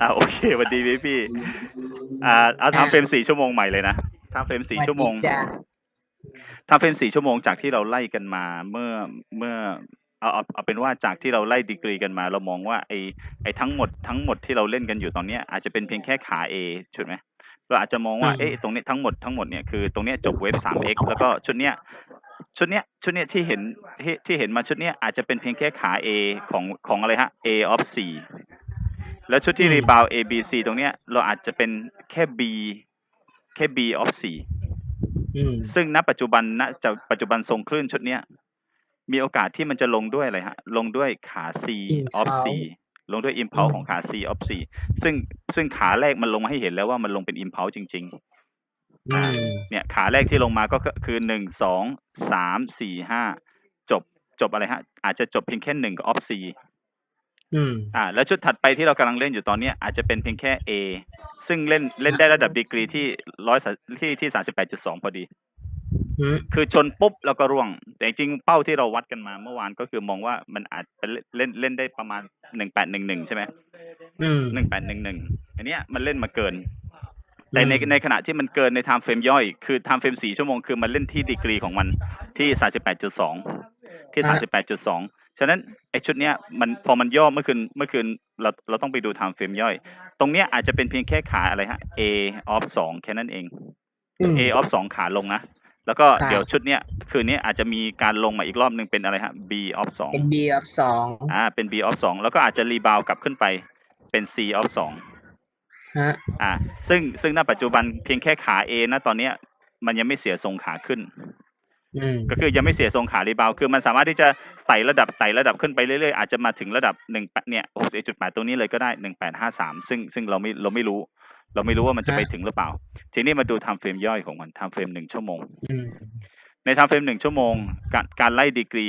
อ่าโอเคสวัสดีพี่พี่อ่าเอาทำเฟรมสี่ชั่วโมงใหม่เลยนะทำเฟรมสี่ชั่วโมงสสดีจ้ะทำเฟรมสี่ชั่วโมงจากที่เราไล่กันมาเมื่อเมื่อเอาเอาเอาเป็นว่าจากที่เราไล่ดีกรีกันมา เรามองว่าไอไอทั้งหมดทั้งหมดที่เราเล่นกันอยู่ตอนเนี้ยอาจจะเป็นเพียงแค่ขา A ใช่ไหมเราอาจจะมองว่าเอ๊ะตรงเนี้ยทั้งหมดทั้งหมดเนี่ยคือตรงเนี้ยจบเวฟสาม x แล้วก็ชุดเนี้ย ชุดเนี้ยชุดเนี้ยที่เห็นที่ที่เห็นมาชุดเนี้ยอาจจะเป็นเพียงแค่ขา A ของของอะไรฮะ A of สี่แล้วชุดที่รีบาว A B C ตรงเนี้ยเราอาจจะเป็นแค่ B แค่ B of สี่อืมซึ่งณปัจจุบันณจะปัจจุบันทรงคลื่นชุดเนี้ยมีโอกาสที่มันจะลงด้วยอะไรฮะ ลงด้วยขา C of C ลงด้วย impulse ของขา C of C ซึ่งซึ่งขาแรกมันลงมาให้เห็นแล้วว่ามันลงเป็น impulse จริง อืมๆเนี่ยขาแรกที่ลงมาก็คือหนึ่งสองสามสี่ห้าจบจบอะไรฮะ อาจจะจบเพียงแค่หนึ่งกับ of C อืม อ่า แล้วชุดถัดไปที่เรากำลังเล่นอยู่ตอนเนี้ยอาจจะเป็นเพียงแค่ A ซึ่งเล่นเล่นได้ระดับดีกรีที่ร้อยที่ที่สามสิบแปดจุดสองพอดี อืม คือชนปุ๊บแล้วก็ร่วง แต่จริงๆเป้าที่เราวัดกันมาเมื่อวานก็คือมองว่ามันอาจจะเล่นเล่นได้ประมาณหนึ่งแปดหนึ่งหนึ่งใช่ไหมอืม หนึ่งแปดหนึ่งหนึ่งอันเนี้ยมันเล่นมาเกิน แต่ในอืมในขณะที่มันเกินในไทม์เฟรมย่อย คือไทม์เฟรมสี่ชั่วโมงคือมันเล่นที่ดีกรีของมันที่สามสิบแปดจุดสองที่สามสิบแปดจุดสองฉะนั้นไอชุดเนี้ยมันพอมันย่อเมื่อคืนเมื่อคืนเราเราต้องไปดูไทม์เฟรมย่อย ตรงเนี้ยอาจจะเป็นเพียงแค่ขาอะไรฮะ A of สองแค่นั้นเองอืม A of สองขาลงนะ แล้วก็ค่ะเดี๋ยวชุดเนี้ยคืนนี้อาจจะมีการลงมาอีกรอบหนึ่งเป็นอะไรฮะ B of สองเป็น B of สองอ่าเป็น B of สองแล้วก็อาจจะรีบาวกลับขึ้นไปเป็น C of สอง ฮะ อ่าซึ่งซึ่งณปัจจุบันเพียงแค่ขา A นะตอนเนี้ย มันยังไม่เสียทรงขาขึ้น อืม ก็คือยังไม่เสียทรงขารีบาวคือมันสามารถที่จะไต่ระดับไต่ระดับขึ้นไปเรื่อยๆอาจจะมาถึงระดับหนึ่งเนี่ยหกสิบจุดแปดตรงนี้เลยก็ได้หนึ่งแปดห้าสามซึ่งซึ่งเราไม่เราไม่รู้ เราไม่รู้ว่ามันจะไปถึงหรือเปล่า ทีนี้มาดูไทม์เฟรมย่อยของมันไทม์เฟรมหนึ่งชั่วโมง อืม ในไทม์เฟรมหนึ่งชั่วโมงการการไล่ดีกรี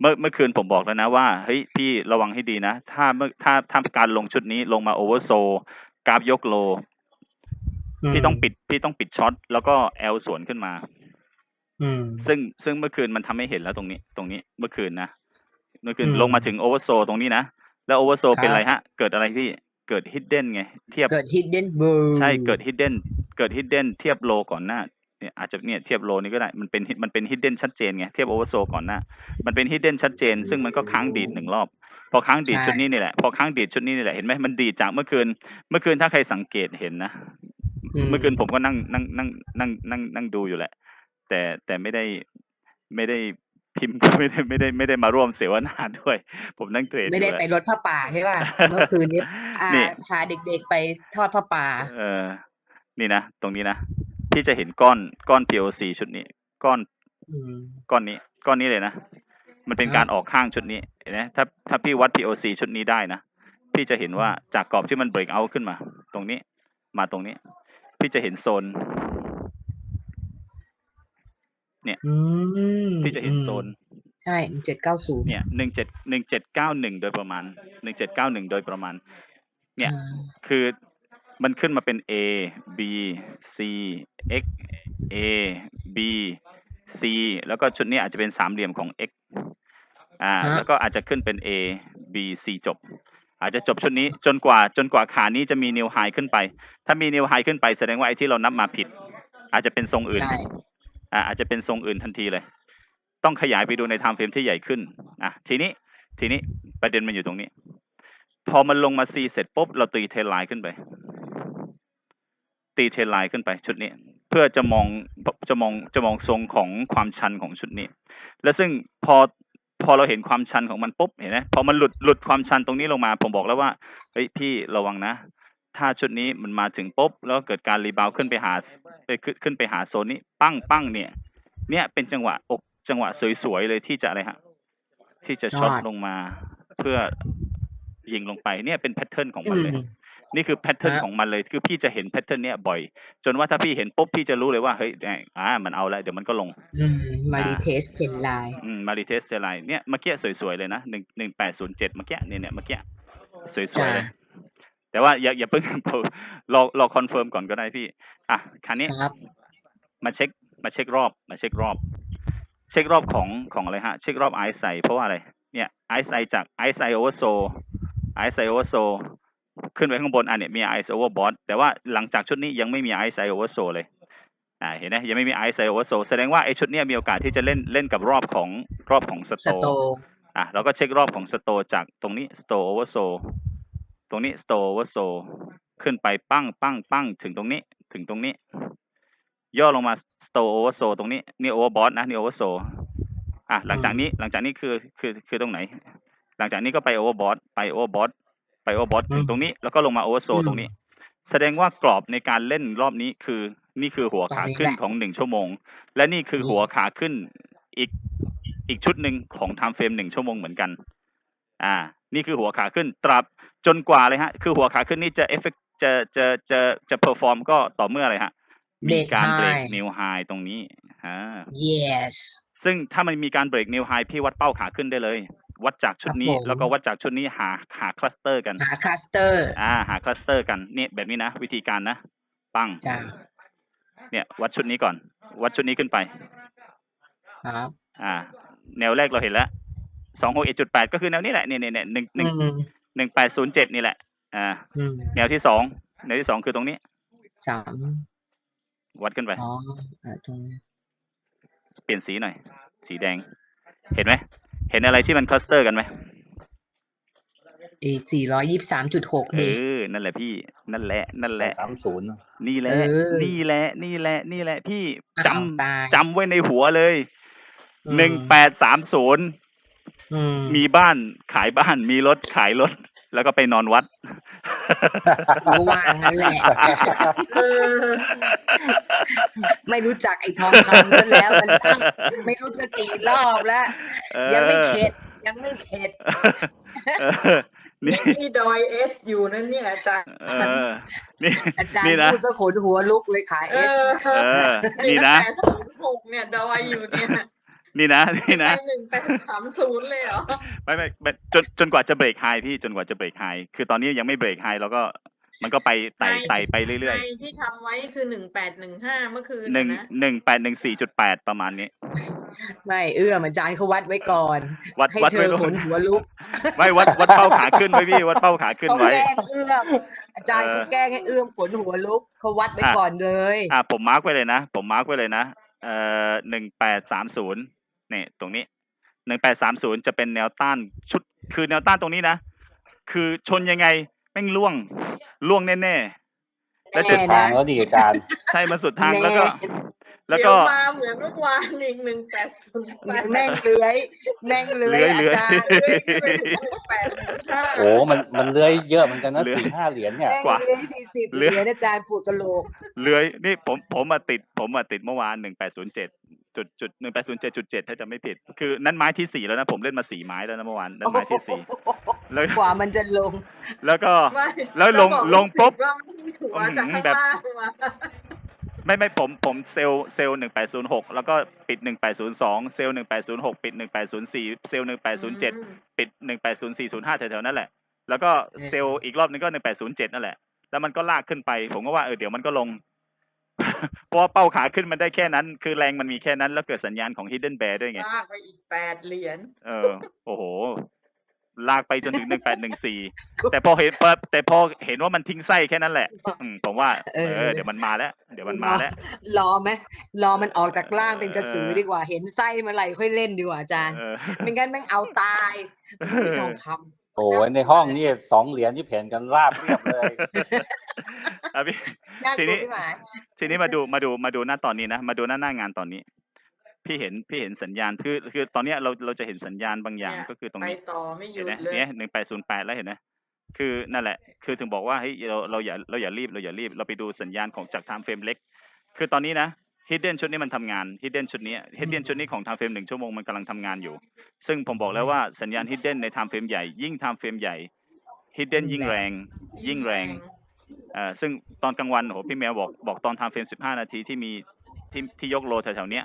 เมื่อเมื่อคืนผมบอกแล้วนะว่าเฮ้ยพี่ระวังให้ดีนะ ถ้าเมื่อถ้าถ้าการลงชุดนี้ลงมาโอเวอร์โซ กราฟยกโล พี่ต้องปิดพี่ต้องปิดช็อตแล้วก็แอลสวนขึ้นมาอืมซึ่งซึ่งเมื่อคืนมันทำให้เห็นแล้วตรงนี้ ตรงนี้เมื่อคืนนะเมื่อคืนอืมลงมาถึงโอเวอร์โซตรงนี้นะ แล้วโอเวอร์โซครับเป็นอะไรฮะ เกิดอะไรพี่เกิดฮิดเด้นไง เทียบเกิด hidden blue ใช่เกิดฮิดเด้นเกิดฮิดเด้นเทียบโลก่อนหน้าเนี่ยอาจจะเนี่ยเทียบโลนี้ก็ได้มันเป็นมันเป็นฮิดเด้นชัดเจนไงเทียบโอเวอร์โซก่อนหน้ามันเป็นฮิดเด้นชัดเจน ซึ่งมันก็ค้างดีดหนึ่งรอบ พอค้างดีดใช่ ชุดนี้นี่แหละ พอค้างดีดชุดนี้นี่แหละ เห็นไหมมันดีดจากเมื่อคืน เมื่อคืนถ้าใครสังเกตเห็นนะเมื่อคืนผมก็นั่งนั่งนั่งนั่งนั่งนั่งดูอยู่แหละ แต่แต่ไม่ได้ไม่ได้พิมพ์ ไม่ได้ไม่ได้ไม่ได้มาร่วมเสวนาด้วย ผมนั่งเทรดไม่ได้อยู่ไปแหละรถผ้าป่าใช่ป่ะ เมื่อคืนนี้อานี่ พาเด็กๆไปทอดผ้าป่า เออนี่นะ ตรงนี้นะพี่จะเห็นก้อนก้อน POC ชุดนี้ ก้อนอืม ก้อนนี้ ก้อนนี้เลยนะ มันเป็นครับการออกข้างชุดนี้เห็นไหมถ้าถ้าพี่วัด POC ชุดนี้ได้นะ พี่จะเห็นว่าจากกรอบที่มันเบรกเอาขึ้นมา ตรงนี้มาตรงนี้ พี่จะเห็นโซนอืมพี่จะเห็นโซน ใช่เจ็ดเก้าศูนย์เนี่ยหนึ่งเจ็ดหนึ่งเจ็ดเก้าหนึ่งโดยประมาณหนึ่งเจ็ดเก้าหนึ่งโดยประมาณ เนี่ยคือมันขึ้นมาเป็น A B C X A B C แล้วก็ชุดนี้อาจจะเป็นสามเหลี่ยมของ X อ่าฮะแล้วก็อาจจะขึ้นเป็น A B C จบ อาจจะจบชุดนี้จนกว่าจนกว่าขานี้จะมีนิวไฮขึ้นไป ถ้ามีนิวไฮขึ้นไปแสดงว่าไอ้ที่เรานับมาผิด อาจจะเป็นทรงอื่น ใช่ อ่า อาจจะเป็นทรงอื่นทันทีเลย ต้องขยายไปดูในไทม์เฟรมที่ใหญ่ขึ้น อะ ทีนี้ ทีนี้ประเด็นมันอยู่ตรงนี้ พอมันลงมา C เสร็จปุ๊บเราตีเทรนไลน์ขึ้นไป ตีเทรนไลน์ขึ้นไปชุดนี้ เพื่อจะมองจะมองจะมองทรงของความชันของชุดนี้ และซึ่งพอพอเราเห็นความชันของมันปุ๊บเห็นไหมพอมันหลุดหลุดความชันตรงนี้ลงมา ผมบอกแล้วว่าเฮ้ยพี่ระวังนะ ถ้าชุดนี้มันมาถึงปุ๊บแล้วเกิดการรีบาวด์ขึ้นไปหาไปขึ้นขึ้นไปหาโซนนี้ ปั้งปั้งเนี่ย เนี่ยเป็นจังหวะอกจังหวะสวยๆเลยที่จะอะไรฮะที่จะช็อตยอดลงมาเพื่อยิงลงไปเนี่ยเป็นแพทเทิร์นของมันเลยอืม นี่คือแพทเทิร์นฮะของมันเลย คือพี่จะเห็นแพทเทิร์นเนี้ยบ่อย จนว่าถ้าพี่เห็นปุ๊บพี่จะรู้เลยว่าเฮ้ยเนี่ยอ่ามันเอาแล้วเดี๋ยวมันก็ลงอืมมาดีเทสเทนไลน์อืมมาริเทสเทไลเนี่ยเมื่อกี้สวยๆเลยนะหนึ่งหนึ่งแปดศูนย์เจ็ดเมื่อกี้เนี่ยเนี่ยเมื่อกี้สวยๆเลยแต่ว่าอย่าอย่าเพิ่งรอรอคอนเฟิร์มก่อนก็ได้พี่ อะคันนี้ครับมาเช็คมาเช็ครอบมาเช็ครอบ เช็ครอบของของอะไรฮะ เช็ครอบไอซ์ไซเพราะว่าอะไร เนี่ยไอซ์ไซจากไอซ์ไซโอเวอร์โซ RSI oversold ขึ้นไปข้างบนอันเนี้ยมี RSI overbought แต่ว่าหลังจากชุดนี้ยังไม่มี RSI oversold เลยอ่าเห็นไหมยังไม่มี RSI oversold แสดงว่าไอ้ชุดเนี้ยมีโอกาสที่จะเล่นเล่นกับรอบของรอบของสสโตโตอะเราก็เช็ครอบของสโตจากตรงนี้สโต oversold ตรงนี้สโต oversold ขึ้นไปปั้งปั้งปั้งถึงตรงนี้ถึงตรงนี้ ย่อลงมาสโต oversold ตรงนี้นี่ overbought นะนี่ oversold อะหลังจากนี้หลังจากนี้คือคือคือตรงไหน หลังจากนี้ก็ไป overbought ไป overbought ไป overbought ถึงตรงนี้แล้วก็ลงมา oversold ตรงนี้ แสดงว่ากรอบในการเล่นรอบนี้คือนี่คือหัวขาขึ้นของหนึ่งชั่วโมง และนี่คือหัวขาขึ้นอีกอีกชุดหนึ่งของ time frame หนึ่งชั่วโมงเหมือนกัน อ่า นี่คือหัวขาขึ้นตราบจนกว่าเลยฮะ คือหัวขาขึ้นนี่จะเอฟเฟกจะจะจะจะเพอร์ฟอร์มก็ต่อเมื่ออะไรฮะ มีการเบรกนิวไฮตรงนี้อ่า yes ซึ่งถ้ามันมีการเบรกนิวไฮพี่วัดเป้าขาขึ้นได้เลย วัดจากชุดนี้ครับผมแล้วก็วัดจากชุดนี้หาหาคลัสเตอร์กัน หาคลัสเตอร์ อ่า หาคลัสเตอร์กันนี่แบบนี้นะวิธีการนะปังจ้าเนี่ยวัดชุดนี้ก่อน วัดชุดนี้ขึ้นไปครับอ่า แนวแรกเราเห็นแล้วสองหกเอ็ดจุดแปดก็คือแนวนี้แหละเนี่ยเนี่ยเนี่ยหนึ่งหอืนึ่งมหนึ่งแปดศูนย์เจ็ดนี่แหละ อ่าอืมแนวที่สองแนวที่สองคือตรงนี้สามวัดขึ้นไปอ๋ออ่าตรงนี้เปลี่ยนสีหน่อย สีแดง เห็นไหม เห็นอะไรที่มันคลัสเตอร์กันไหมเอสี่ร้อยยี่สิบสามจุดหกเอดีอนั่นแหละพี่ นั่นแหละ นั่นแหละสามศูนย์นี่แหละเออนี่แหละ นี่แหละ นี่แหละ พี่จอ้าวตายำจำไว้ในหัวเลยอืมหนึ่งแปดสามศูนย์อืมมีบ้านขายบ้าน มีรถขายรถ แล้วก็ไปนอนวัด ระว่างนั่นแหละเออไม่รู้จักไอ้ทองคำซะแล้วมันตั้งไม่รู้จะกี่รอบแล้วเออยังไม่เข็ดยังไม่เข็ดเออนี่นี่ดอยเอสอยู่นั่นเนี่ยอาจารย์เออนี่อาจารนี่ย์นะพูดสะขนหัวลุกเลยขายเอเอสอเออนี่นะแปดศูนย์หกเนี่ยดอยอยู่เนี่ย นี่นะนี่นะไปหนึ่งแปดสามศูนย์เลยเหรอไม่ไม่ไม่จนจนกว่าจะเบรกไฮพี่จนกว่าจะเบรกไฮคือตอนนี้ยังไม่เบรกไฮแล้วก็มันก็ไปไต่ไฮไต่ไปเรื่อยในที่ทำไว้คือหนึ่งแปดหนึ่งห้าเมื่อคืนๆหนึ่งนะหนึ่งแปดหนึ่งสี่จุดแปดประมาณนี้ ไม่เอื้อมอาจารย์เขาวัดไว้ก่อน วัดให้วัดเธไว้อด้วยขนหัวลุกไม่วัดวัดเป้าขาขึ้นไว้พี่วัดเป้าขาขึ้นเขาไว้แกล้งเอื้อมอาจารย์เออเขาแกล้งให้เอื้อมขนหัวลุกเขาวัดไว้อะก่อนเลย อ่าผมมาร์กไว้เลยนะ ผมมาร์กไว้เลยนะเอ่อหนึ่งแปดสามศูนย์ เนี่ยตรงนี้หนึ่งแปดสามศูนย์จะเป็นแนวต้านชุด คือแนวต้านตรงนี้นะ คือชนยังไงแม่งล่วงล่วงแน่ๆแล้วจุดแน่ทางแล้วดีอาจารย์ใช่มาสุดทางแน่แล้วก็ แล้วเดี๋ก็ยวมาเหมือนเมื่อวานอีกหนึ่งแปดศูนย์แปดแม่งเลื้อยแม่งเลื้อยเลื้อยอาเลื้อยจารย์แปดหนึ่งห้าโอ้มันมันเลื้อยเยอะเหมือนกันนะเลื้อยสี่ห้าเหรียญเนี่ยแม่งกว่าเลื้อยสี่สิบเลื้เหอยรียญอาจารย์ปวดกะโหลกเลื้อยนี่ผมผมมาติดผมมาติดเมื่อวานหนึ่งแปดศูนย์เจ็ด จุดจุดหนึ่งแปดศูนย์เจ็ดจุดเจ็ดถ้าจะไม่ผิด คือนั่นไม้ที่สี่แล้วนะผมเล่นมาสี่ไม้แล้วนะเมื่อวานนั่นไม้ที่สี่แล้วกว่ามันจะลง แล้วก็ไม่แล้วลงบอกลงปุ๊บว่าไม่ถือว่าจากข้างแบบล่างมาไม่ไม่ผมผมเซลล์เซลล์หนึ่งแปดศูนย์หกแล้วก็ปิดหนึ่งแปดศูนย์สองเซลล์หนึ่งแปดศูนย์หกปิดหนึ่งแปดศูนย์สี่เซลล์หนึ่งแปดศูนย์เจ็ดอืมปิดหนึ่งแปดศูนย์สี่ศูนย์ห้าแถวๆนั่นแหละ แล้วก็เออเซลล์อีกรอบนึงก็หนึ่งแปดศูนย์เจ็ดนั่นแหละ แล้วมันก็ลากขึ้นไป ผมก็ว่าเออเดี๋ยวมันก็ลง เพราะว่าเป้าขาขึ้นมันได้แค่นั้น คือแรงมันมีแค่นั้น แล้วเกิดสัญญาณของ Hidden Bear ด้วยไง ลากไปอีกแปดเหรียญเออ โอ้โห ลากไปจนถึงหนึ่งแปดหนึ่งสี่แต่พอเห็นปั๊บแต่พอเห็นว่ามันทิ้งไส้แค่นั้นแหละ อืมผมว่า เอเออ อ เดี๋ยวมันมาแล้ว เดี๋ยวมันมาแล้ว รอไหมรอมันออกจากล่างเป็นกระสือเออดีกว่า เห็นไส้เมื่อไหร่ค่อยเล่นดีกว่าอาจารย์เออ ไม่งั้นแม่งเอาตายมีทองคโอ้ยในห้องนี่สองเหรียญที่เห็นกันราบเรียบเลย อะพี่ำ น่ากทีลันี้วพี่หมาย ทีนี้มาดูมาดูมาดูหน้าตอนนี้นะ มาดูหน้าหน้างานตอนนี้ พี่เห็นพี่เห็นสัญญาณคือคือตอนเนี้ยเราเราจะเห็นสัญญาณบางอย่างเนี่ยก็คือตรงไปนี้ ต่อไม่หเห็ยุนดไหมเลย เนี่ยหนึ่งแปดศูนย์แปดแล้วเห็นไหมคือนั่นแหละ คือถึงบอกว่าเฮ้ยเราเราอย่าเราอย่ารีบเราอย่ารีบ เราไปดูสัญญาณของจากไทม์เฟรมเล็ก คือตอนนี้นะ hidden ชุดนี้มันทำงาน hidden ชุดนี้ hidden ชุดนี้ของ time frame หนึ่งชั่วโมงมันกำลังทำงานอยู่ ซึ่งผมบอกแล้วว่าสัญญาณ hidden ใน time frame ใหญ่ยิ่ง time frame ใหญ่ hidden ยิ่งแรงยิ่งแรงเอ่อซึ่งตอนกลางวันโอ้โหพี่แมวบอกบอกตอน time frame สิบห้านาทีที่มีที่ที่ยกโลแถวๆเนี้ย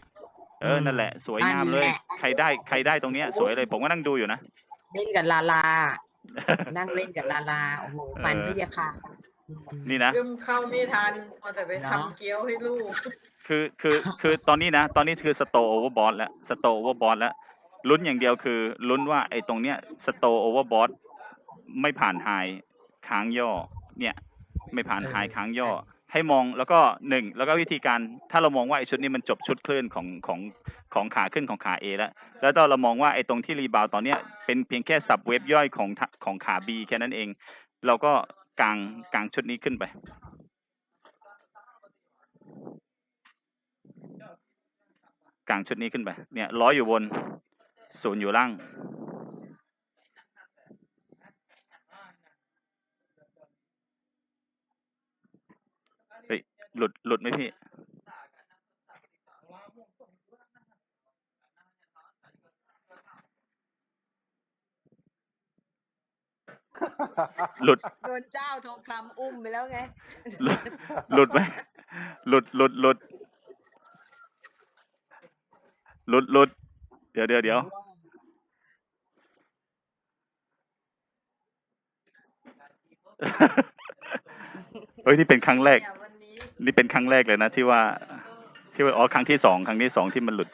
เออนั่นแหละสวยงามเลย ใครได้ใครได้ตรงเนี้ย สวยเลยผมก็นั่งดูอยู่นะเล่นกับลาลา นั่งเล่นกับลาลาโอ้โหมันเออพี่ยาค่ะนี่นะกึมเข้าไม่ทันเอาแต่ไปเนอะทำเกี๊ยวให้ลูก คือคือคือตอนนี้นะ ตอนนี้คือสโตโอเวอร์บอทแล้วสโตโอเวอร์บอทแล้วลุ้นอย่างเดียวคือลุ้นว่าไอ้ตรงเนี้ยสโตโอเวอร์บอทไม่ผ่านไฮค้างย่อเนี่ย ไม่ผ่านไฮเออค้างย่อใช่ให้มองแล้วก็หนึ่งแล้วก็วิธีการถ้าเรามองว่าไอ้ชุดนี้มันจบชุดคลื่นของของของขาขึ้นของขา A แล้ว แล้วถ้าเรามองว่าไอ้ตรงที่รีบาวตอนเนี้ยเป็นเพียงแค่สับเวฟย่อยของทะของขา B แค่นั้นเอง เราก็กางกางชุดนี้ขึ้นไปกางชุดนี้ขึ้นไป เนี่ยร้อยอยู่บนศูนย์อยู่ล่าง เฮ้ย หลุดหลุดไหมพี่ หลุดโดนเจ้าทองคำอุ้มไปแล้วไง หลุดหลุดไหมหลุดหลุดหลุดหลุดหลุดเดี๋ยวเดี๋ยวเดี๋ยวเฮ้ยนี่เป็นครั้งแรกเนี่ยวันนี้ นี่เป็นครั้งแรกเลยนะที่ว่าที่ว่าอ๋อครั้งที่สองครั้งที่สองที่มันหลุด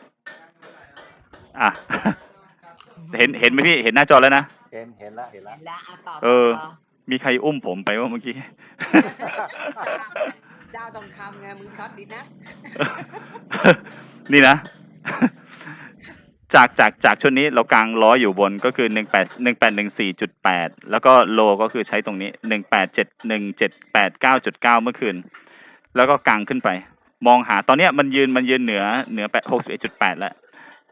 อะ เห็นเห็นไหมพี่เห็นหน้าจอแล้วนะเห็นเห็นแล้วเห็นแล้วเห็นแล้วอะต่อเออ ต่อมีใครอุ้มผมไปว่าเมื่อกี้เจ้าทองคำไงมึงช็อตดีนะ นี่นะ จากจากจากชุดนี้เรากางล้ออยู่บนก็คือหนึ่งแปดหนึ่งแปดหนึ่งสี่จุดแปดแล้วก็โลก็คือใช้ตรงนี้หนึ่งแปดเจ็ดหนึ่งเจ็ดแปดเก้าจุดเก้าเมื่อคืน แล้วก็กางขึ้นไป มองหาตอนเนี้ยมันยืนมันยืนเหนือเหนือแปดหกสิบเอ็ดจุดแปดแล้ว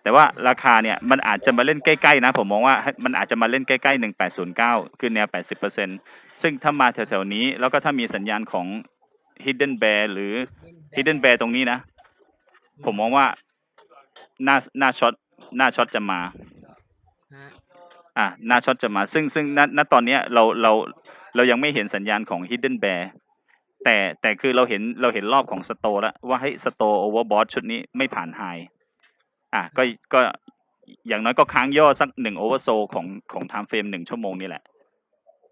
แต่ว่าราคาเนี่ยมันอาจจะมาเล่นใกล้ๆนะ ผมมองว่าให้มันอาจจะมาเล่นใกล้ๆหนึ่งแปดศูนย์เก้าคือแนวแปดสิบเปอร์เซ็นซึ่งถ้ามาแถวๆนี้ แล้วก็ถ้ามีสัญญาณของ hidden bear หรือ hidden bear ตรงนี้นะ ผมมองว่าหน้าหน้าช็อตหน้าช็อตจะมาฮะอะหน้าช็อตจะมา ซึ่งซึ่งณณตอนเนี้ยเราเราเรายังไม่เห็นสัญญาณของ hidden bear แต่แต่คือเราเห็นเราเห็นรอบของสโตแล้วว่าให้สโตโอเวอร์บอทชุดนี้ไม่ผ่านไฮอะก็ก็อย่างน้อยก็ค้างย่อสักหนึ่งโอเวอร์โซของของไทม์เฟรมหนึ่งชั่วโมงนี่แหละ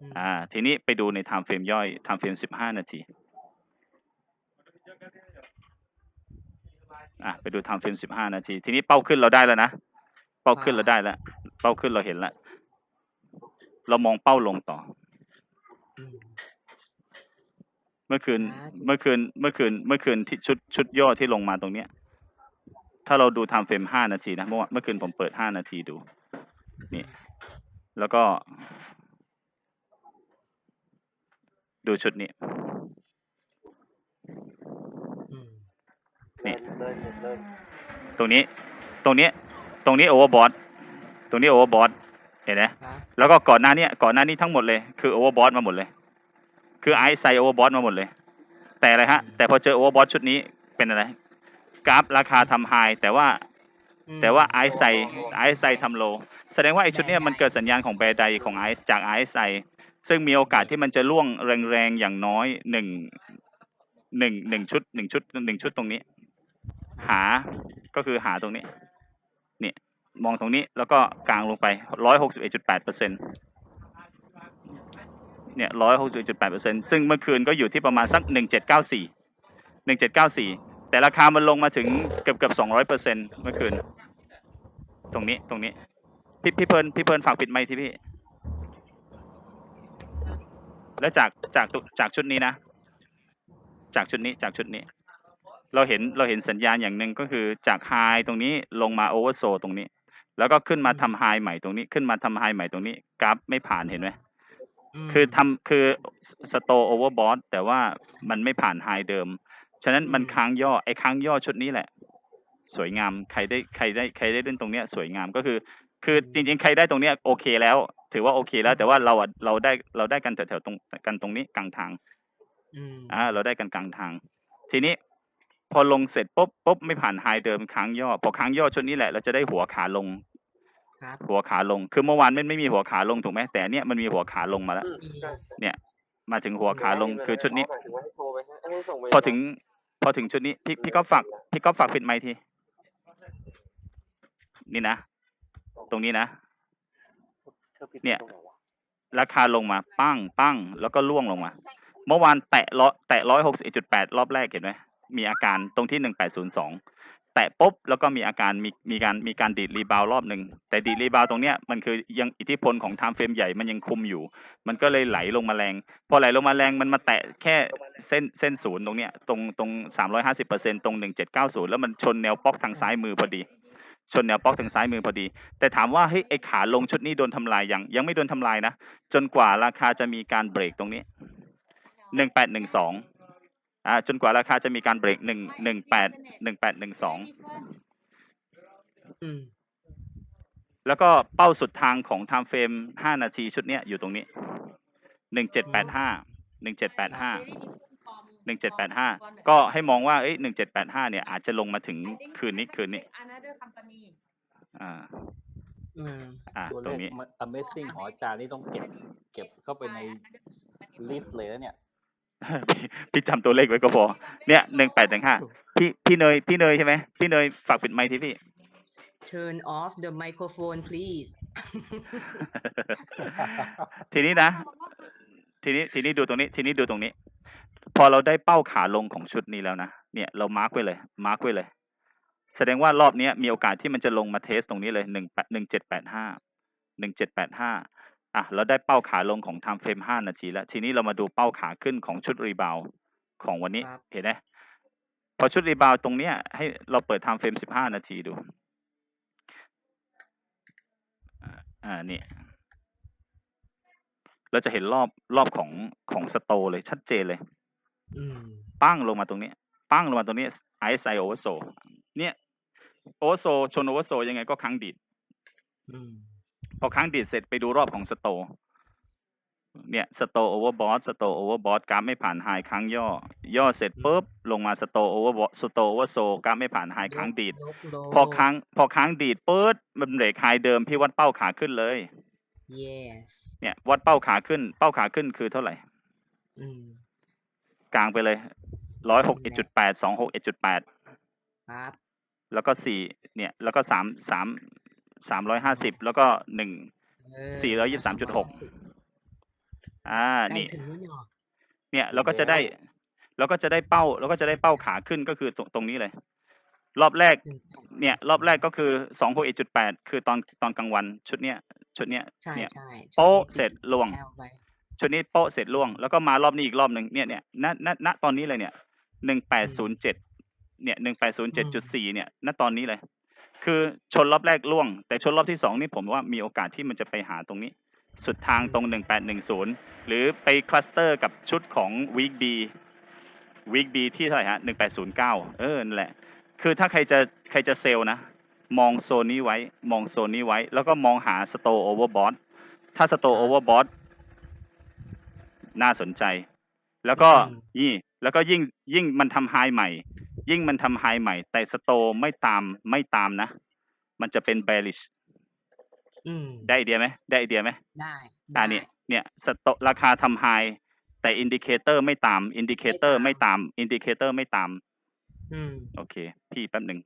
มอ่า ทีนี้ไปดูในไทม์เฟรมย่อยไทม์เฟรมสิบห้านาที อะไปดูไทม์เฟรมสิบห้านาที ทีนี้เป้าขึ้นเราได้แล้วนะ เป้าขึ้นเราได้แล้ว เป้าขึ้นเราเห็นแล้ว เรามองเป้าลงต่ออืม เมื่อคืนอ่าเมื่อคืน เมื่อคืน เมื่อคืนที่ชุดชุดย่อที่ลงมาตรงเนี้ย ถ้าเราดูไทม์เฟรมห้านาทีนะเมื่อวานเมื่อคืนผมเปิดห้านาทีดู นี่ แล้วก็ ดูชุดนี้อืมนี่ตรงนี้ ตรงนี้ ตรงนี้โอเวอร์บอทตรงนี้โอเวอร์บอทเห็นไหมฮะแล้วก็ก่อนหน้าเนี้ยก่อนหน้านี้ทั้งหมดเลย คือโอเวอร์บอทมาหมดเลย คือไอซ์ไซโอเวอร์บอทมาหมดเลย แต่อะไรฮะ แต่พอเจอโอเวอร์บอทชุดนี้เป็นอะไร กราฟราคาทำไฮแต่ว่าอืมแต่ว่าไอซ์ไซไอซ์ไซทำโล แสดงว่าไอชุดเนี้ยมันเกิดสัญญาณของแบร์ไดของไอซ์จากไอซ์ไซซึ่งมีโอกาสที่มันจะล่วงแรงๆอย่างน้อยหนึ่งหนึ่งหนึ่งชุดหนึ่งชุดหนึ่งชุดตรงนี้ หาก็คือหาตรงนี้ เนี่ย มองตรงนี้แล้วก็กลางลงไปร้อยหกสิบเอ็ดจุดแปดเปอร์เซ็น เนี่ยร้อยหกสิบจุดแปดเปอร์เซ็นซึ่งเมื่อคืนก็อยู่ที่ประมาณสักหนึ่งเจ็ดเก้าสี่หนึ่งเจ็ดเก้าสี่แต่ราคามันลงมาถึงเกือบเกือบสองร้อยเปอร์เซ็นเมื่อคืน ตรงนี้ตรงนี้ พี่พี่เพิร์นพี่เพิร์นฝากปิดไมค์ที่พี่ แล้วจากจากจากชุดนี้นะ จากชุดนี้จากชุดนี้ เราเห็นเราเห็นสัญญาณอย่างหนึ่งก็คือจากไฮตรงนี้ลงมาโอเวอร์โซตรงนี้ แล้วก็ขึ้นมาทำไฮใหม่ตรงนี้ขึ้นมาทำไฮใหม่ตรงนี้กราฟไม่ผ่านเห็นไหม คือทำคือสโตโอเวอร์บอทแต่ว่ามันไม่ผ่านไฮเดิม ฉะนั้นมันอืมค้างย่อไอ้ค้างย่อชุดนี้แหละ สวยงามใครได้ใครได้ใครได้เล่นตรงเนี้ย สวยงามก็คือ คือจริงๆ ใครได้ตรงเนี้ยโอเคแล้ว ถือว่าโอเคแล้ว แต่ว่าเราอะเราได้เราได้กันแถวๆตรงกันตรงนี้กลางทางอืมอ่าเราได้กันกลางทาง ทีนี้พอลงเสร็จปุ๊บปุ๊บไม่ผ่านไฮเดิมค้างย่อ พอค้างย่อชุดนี้แหละเราจะได้หัวขาลง ครับ หัวขาลง คือเมื่อวานไม่ไม่มีหัวขาลงถูกไหมแต่อันเนี้ยมันมีหัวขาลงมาแล้วมีมาถึงหัวขาลงคือชุดนี้ หมายถึงว่าให้โทรไปให้ให้ส่งไปพอถึง พอถึงชุดนี้พี่พี่ก็ฝากพี่ก็ฝากปิดไมค์ที นี่นะ ตรงนี้นะธอปิดเนี่ย ตรงไหวะราคาลงมา ปั้งปั้งแล้วก็ล่วงลงมา เมื่อวานแตะร้อยแตะร้อยหกสิบจุดแปดรอบแรกเห็นไหมมีอาการตรงที่หนึ่งแปดศูนย์สองแตตะปุ๊บแล้วก็มีอาการมีมีการมีการดีดรีบาวรอบหนึ่งแต่ดีดรีบาวตรงเนี้ยมันคือยังอิทธิพลของไทม์เฟรมใหญ่มันยังคุมอยู่ มันก็เลยไหลลงมาแรง พอไหลลงมาแรงมันมาแตะแค่เส้นเส้นศูนย์ตรงเนี้ยตรงตรงสามร้อยห้าสิบเปอร์เซ็นตรงหนึ่งเจ็ดเก้าศูนย์แล้วมันชนแนวป๊อกทางซ้ายมือพอดี ชนแนวป๊อกทางซ้ายมือพอดี แต่ถามว่าเฮ้ยไอขาลงชุดนี้โดนทำลายยังยังไม่โดนทำลายนะจนกว่าราคาจะมีการเบรกตรงนี้หนึ่งแปดหนึ่งสอง อ่าจนกว่าราคาจะมีการเบรกหนึ่งหนึ่งแปดหนึ่งแปดหนึ่งสองอืมแล้วก็เป้าสุดทางของ time frame ห้านาทีชุดเนี้ยอยู่ตรงนี้หนึ่งเจ็ดแปดห้าหนึ่งเจ็ดแปดห้าหนึ่งเจ็ดแปดห้าก็ให้มองว่าเอ้ยหนึ่งเจ็ดแปดห้าเนี่ยอาจจะลงมาถึงคืนนี้คืนนี้ another company อ่าอืมอ่าตัวตรงเลนี้ข Amazing ของอาจารย์นี่ต้องเก็บ เก็บเข้าไปในลิสต์เลยแล้วเนี่ย พี่พี่จำตัวเลขไว้ก็พอ เนี่ยหนึ่งแปดหนึ่งห้าพี่พี่เนยพี่เนยใช่ไหมพี่เนยฝากปิดไมค์ที่พี่ turn off the microphone please ทีนี้นะ ทีนี้ทีนี้ดูตรงนี้ ทีนี้ดูตรงนี้ พอเราได้เป้าขาลงของชุดนี้แล้วนะเนี่ยเรามาร์กไว้เลย มาร์กไว้เลย แสดงว่ารอบเนี้ยมีโอกาสที่มันจะลงมาเทสตรงนี้เลยหนึ่งหนึ่งเจ็ดแปดห้าหนึ่งเจ็ดแปดห้า อะเราได้เป้าขาลงของ time frame ห้านาทีแล้ว ทีนี้เรามาดูเป้าขาขึ้นของชุดรีบาวของวันนี้ ครับ เห็นไหมพอชุดรีบาวตรงเนี้ย ให้เราเปิด time frame สิบห้านาทีดูอ่าอ่านี่ เราจะเห็นรอบรอบของของสโตเลยชัดเจนเลย อืม ปั้งลงมาตรงนี้ ปั้งลงมาตรงนี้ RSI oversold เนี่ย oversold ชน oversold ยังไงก็ครั้งดีดอืม พอครั้งดีดเสร็จไปดูรอบของสโตเนี่ยสโต overbought สโต overbought กราฟไม่ผ่านไฮครั้งย่อ ย่อเสร็จปุ๊บลงมาสโต overbought สโต oversold กราฟไม่ผ่านไฮครั้งดีดยกโลพอค้างพอค้างดีดปื๊ดมันเบรกไฮเดิมพี่วัดเป้าขาขึ้นเลย yes เนี่ยวัดเป้าขาขึ้น เป้าขาขึ้นคือเท่าไหร่อืมกลางไปเลยร้อยหกเอ็ดจุดแปดสองหกเอ็ดจุดแปดครับแล้วก็สี่เนี่ย แล้วก็สามสาม สามร้อยห้าสิบแล้วก็หนึ่งเออสี่ร้อยยี่สิบสามจุดหกอ่าใกล้นี่ถึงแล้วเนาะเนี่ยเราก็จะได้เราก็จะได้เป้าเราก็จะได้เป้าขาขึ้นก็คือตรงตรงนี้เลย รอบแรกหนึ่งเนี่ย รอบแรกก็คือสองหกเอ็ดจุดแปดคือตอนตอนกลางวัน ชุดเนี้ยชุดเนี้ยใช่เนี่ยใช่โป๊ะเสร็จล่วงแอลไปชุดนี้โป๊ะเสร็จล่วง แล้วก็มารอบนี้อีกรอบหนึ่งเนี่ยเนี่ยณณณตอนนี้เลยเนี่ยหนึ่งแปดศูนย์เจ็ดเนี่ยหนึ่งแปดศูนย์เจ็ดจุดสี่เนี่ยณตอนนี้เลย คือชนรอบแรกล่วง แต่ชนรอบที่สองนี่ผมว่ามีโอกาสที่มันจะไปหาตรงนี้ สุดทางตรงหนึ่งแปดหนึ่งศูนย์หรือไปคลัสเตอร์กับชุดของวีคบีวีคบีที่เท่าไหร่ฮะหนึ่งแปดศูนย์เก้าเออนั่นแหละ คือถ้าใครจะใครจะเซลล์นะ มองโซนนี้ไว้ มองโซนนี้ไว้ แล้วก็มองหาสโตโอเวอร์บอทถ้าสโตโอเวอร์บอทน่าสนใจ แล้วก็นี่แล้วก็ยิ่งยิ่งมันทำไฮใหม่ ยิ่งมันทำไฮใหม่ แต่สโตไม่ตามไม่ตามนะ มันจะเป็น bearish อืม ได้ไอเดียไหมได้ไอเดียไหมได้อ่าได้เนี่ยเนี่ยสโตราคาทำไฮแต่อินดิเคเตอร์ไม่ตามอินดิเคเตอร์ไม่ไม่ตาตามมอินดิเคเตอร์ไม่ตาม อืม โอเค พี่แป๊บหนึ่ง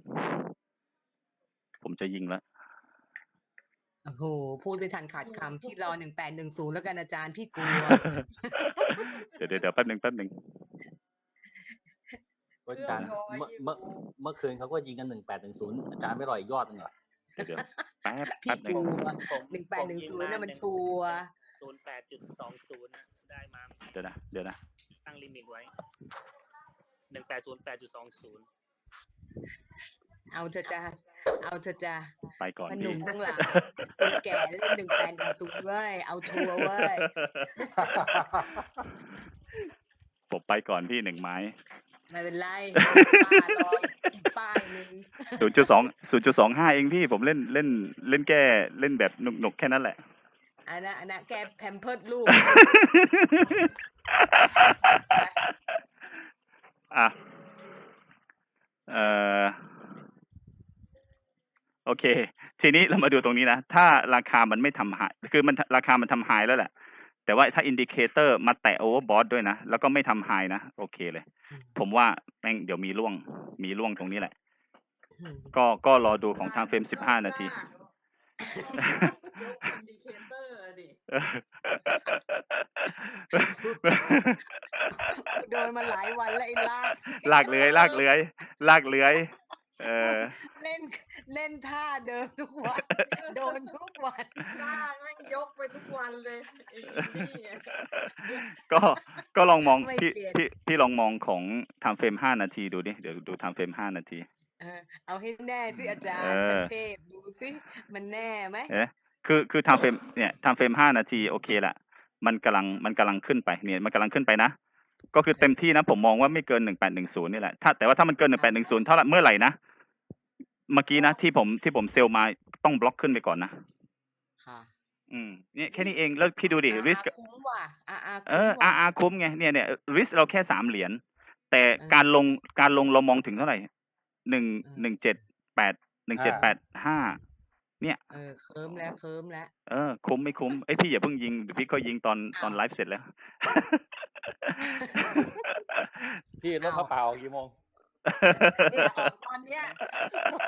ผมจะยิงแล้ว โอ้โห พูดไม่ทันขาดคำพี่รอหนึ่งแปดหนึ่งศูนย์แล้วกันอาจารย์พี่กลัว เดี๋ยวเดี๋ยวเดี๋ยวแป๊บหนึ่งแป๊บหนึ่ง อาจารย์เมื่อเมื่อเมื่อคืนเขาก็ยิงกันหนึ่งแปดหนึ่งศูนย์อาจารย์ไม่รออีกยอดหนึงเหรอเดี๋ยวเดี๋ยวแป๊บพี่แป๊บหกนึ่งลัวหนึ่งแปดหนึ่งศูนย์น่ะมันชัวร์ศูนย์แปดจุดสองศูนย์ได้มาเดี๋ยวนะเดี๋ยวนะตั้งลิมิตไว้หนึ่งแปดศูนย์แปดจุดสองศูนย์เอาเถอะจ้าเอาเถอะจ้าไปก่อนมันหพี่นุ่มทั้งหลายคนแก่เล่นหนึ่งแปดหนึ่งศูนย์เว้ยเอาชัวร์เว้ยผมไปก่อนพี่หนึ่งไม้ ไม่เป็นไรป้ารออีกป้ายหนึ่งศูนย์จุดสองศูนย์จุดสองห้าเองพี่ผมเล่นเล่นเล่นแก้เล่นแบบหนุกหนุกๆแค่นั้นแหละ อันนั้นอันนั้นแกแพมเพิร์ดลูกอะเอ่อโอเค ทีนี้เรามาดูตรงนี้นะ ถ้าราคามันไม่ทำหาย คือมันราคามันทำหายแล้วแหละ แต่ว่าถ้าอินดิเคเตอร์มาแตะโอเวอร์บอทด้วยนะ แล้วก็ไม่ทำหายนะ โอเคเลย ผมว่าแม่งเดี๋ยวมีร่วง มีร่วงตรงนี้แหละ ก็ก็รอดูของทางเฟรมสิบห้านาทียกอินดิเคเตอร์ดิโดนมาหลายวันแล้วไอ้ลากลากเลื้อยลากเลื้อยลากเลื้อย เออ เล่นเล่นท่าเดิมทุกวัน โดนทุกวันล่าแม่งยกไปทุกวันเลยไอ้นี่อะ ก็ก็ลองมองไม่พี่เปลี่ยน พี่พี่ลองมองของทำเฟรมห้านาทีดูดิเดี๋ยวดูทำเฟรมห้านาที เออเอาให้แน่สิอาจารเอย์อท่านเทพดูสิมันแน่ไหมเอ๊ะคือคือทำเฟรมเนี่ยทำเฟรมห้านาทีโอเคแหละมันกำลังมันกำลังขึ้นไปเนี่ยมันกำลังขึ้นไปนะ ก็คือเต็มที่นะ ผมมองว่าไม่เกินหนึ่งแปดหนึ่งศูนย์นี่แหละถ้าแต่ว่าถ้ามันเกินหนึ่งแปดหนึ่งศูนย์เท่าไหร่เมื่อไหร่นะ เมื่อกี้นะที่ผมที่ผมเซลล์มาต้องบล็อกขึ้นไปก่อนนะ ค่ะอืมเนี่ยแค่นี้เองแล้วพี่ดูดิอา risk คุ้มว่ะอาอาเอคุ้มอว่ะ RR คุ้มไงเนี่ยเนี่ย risk เราแค่สามเหรียญแต่เออการลงการลงเรามองถึงเท่าไหร่หนึ่งเออหนึ่งเจ็ดแปดหนึ่งเจ็ดแปดห้า เนี่ย เออ เคิมแล้ว เคิมแล้ว เออ คุ้มไม่คุ้มไอยพี่อย่าเพิ่งยิง เดี๋ยวพี่ก็ยิงตอนตอนอ้าวไลฟ์เสร็จแล้ว พี่รถพระป่าออกกี่โมง เนี่ยออกตอนเนี้ย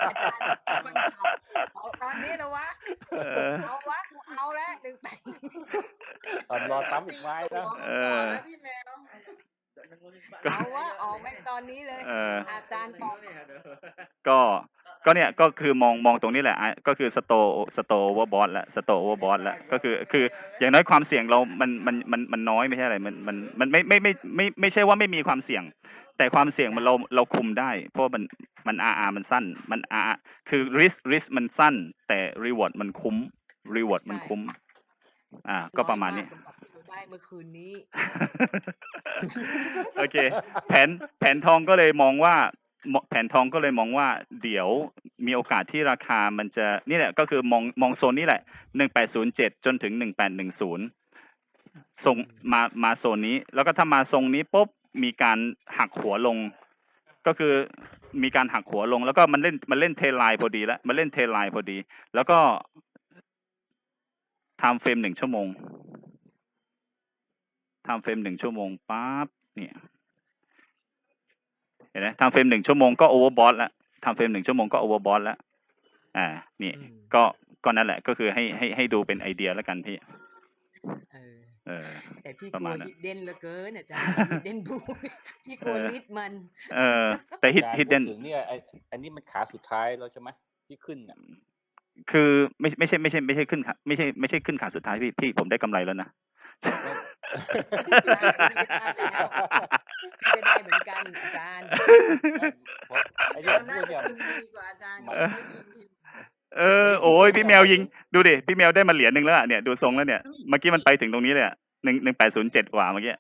อาจารย์มันขับออกตอนนี้นะวะ เออ เอาวะกูเอาแล้วหนึ่งแปดตอนรอซ้ำอีกไม้นะเออแล้วพี่แมวเอาวะออกแม่งตอนนี้เลย เออ อาจารย์ตอบก็ ก็เนี่ยก็คือมองมองตรงนี้แหละอะก็คือสโตสโตโอเวอร์บอสแล้วสโตโอเวอร์บอสแล้วก็คือคืออย่างน้อยความเสี่ยงเรามันมันมันมันน้อยไม่ใช่อะไรมันมันมันไม่ไม่ไม่ไม่ไม่ใช่ว่าไม่มีความเสี่ยง แต่ความเสี่ยงมันเราเราคุมได้ เพราะว่ามันมัน RR มันสั้นมัน RR คือ risk risk มันสั้น แต่ reward มันคุ้ม reward มันคุ้ม อ่า ก็ประมาณนี้อยกสำหรับที่เราได้เมื่อคืนนี้ โอเค แผนแผนทองก็เลยมองว่าม แผนทองก็เลยมองว่าเดี๋ยวมีโอกาสที่ราคามันจะนี่แหละก็คือมองมองโซนนี้แหละหนึ่งแปดศูนย์เจ็ดจนถึงหนึ่งแปดหนึ่งศูนย์ทรงมามาโซนนี้ แล้วก็ถ้ามาทรงนี้ปุ๊บมีการหักหัวลง ก็คือมีการหักหัวลง แล้วก็มันเล่นมันเล่นเทไลน์พอดีแล้วมันเล่นเทไลน์พอดี แล้วก็ไทม์เฟรมหนึ่งชั่วโมงไทม์เฟรมหนึ่งชั่วโมงปั๊บเนี่ยเห็นไหมทำเฟรมหนึ่งชั่วโมงก็โอเวอร์บอสแล้วทำเฟรมหนึ่งชั่วโมงก็โอเวอร์บอสแล้วอ่า นี่อืมก็ก็นั่นแหละก็คือให้ให้ให้ดูเป็นไอเดียแล้วกันพี่เออเออแต่พี่ประกลัมาวณนั้นฮิดเด่นเหลือเกินอาจารย์ฮิดเด่นบูพี่กลัวเออลิดมัน เออ แต่ฮิตอาจารย์ฮิตเดนพูถึงเนี่ยไออันนี้มันขาสุดท้ายแล้วใช่ไหมที่ขึ้นเนี่ยคือไม่ไม่ใช่ไม่ใช่ไม่ใช่ขึ้นขาไม่ใช่ไม่ใช่ขึ้นขาสุดท้ายพี่พี่ผมได้กำไรแล้วนะ พี่ก็ได้เหมือนกันอาจารย์เพราะไอ้เดี๋ที่ยวผมพูน่าดจะเนี่ยขึ้นดีกว่าอาจารย์มายังไม่ยิงทีเออ โอ้ยพี่แมวยิง ดูดิ พี่แมวได้มาเหรียญหนึ่งแล้วอะเนี่ย ดูทรงแล้วเนี่ยเมื่อกี้มันไปถึงตรงนี้เลยอะหนึ่งหนึ่งแปดศูนย์เจ็ดกว่าเมื่อกี้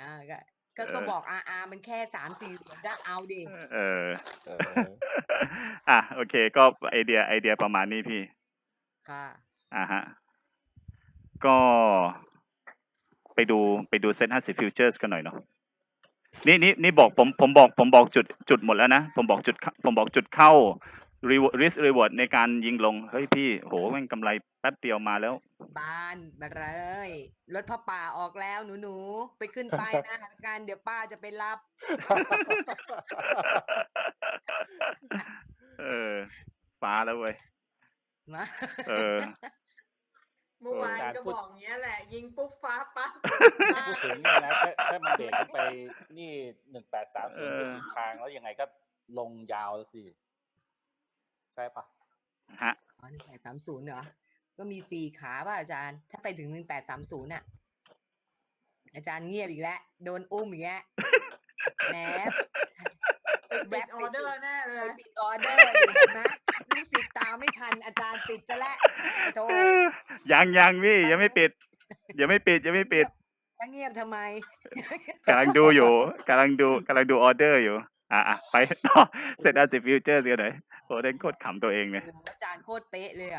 อ่าก็ก็ก็บอกอาอามันแค่สามสี่เหรียญก็เอาดิเออ เออ อะ โอเค ก็ไอเดียไอเดียประมาณนี้พี่ ค่ะ อ่าฮะ ก็ ไปดูไปดูเซ็ตห้าสิบฟิวเจอร์สกันหน่อยเนาะนี่นี่นี่บอกผมผมบอกผมบอกจุดจุดหมดแล้วนะ ผมบอกจุดเข้าผมบอกจุดเข้า reward risk reward ในการยิงลง เฮ้ยพี่โหแม่งกำไรแป๊บเดียวมาแล้ว บานมาเลยรถพ่อป่าออกแล้วหนูหนูๆไปขึ้นป้ายหน้าละกันเดี๋ยวป้าจะไปรับ เออฟ้าแล้วเว้ย มา เออ เมื่อวานก็บอกอย่างเงี้ยแหละ ยิงปุ๊บฟ้าปั๊บพูดถึงเนี่ยนะถ้าถ้ามันเบรกขึ้นไปนี่หนึ่งแปดสามศูนย์เออสุดทางแล้วยังไงก็ลงยาวแล้วสิ ใช่ปะฮะอ๋อหนึ่งแปดสามศูนย์เหรอ ก็มีสี่ขาป่ะอาจารย์ ถ้าไปถึงหนึ่งแปดสามศูนย์น่ะ อาจารย์เงียบอีกแล้ว โดนอุ้มอีกแล้วแหมไปปิดออเดอร์แน่เลไปยปิดออเดอร์ดิเห็นไหม ลูกศิษย์ตามไม่ทันอาจารย์ปิดซะแล้วโธ่ยังยังพี่ยังไม่ปิดยังไม่ปิดยังไม่ปิดแล้วเงียบทำไม กำลังดูอยู่กำลังดูกำลังดูออเดอร์อยู่ อะอะไปต่อเซ็ตห้าสิบฟิวเจอร์กันหน่อยโหเด้งโคตรขำตัวเองเลยโอ้โหอาจารย์โคตรเป๊ะเลยอะ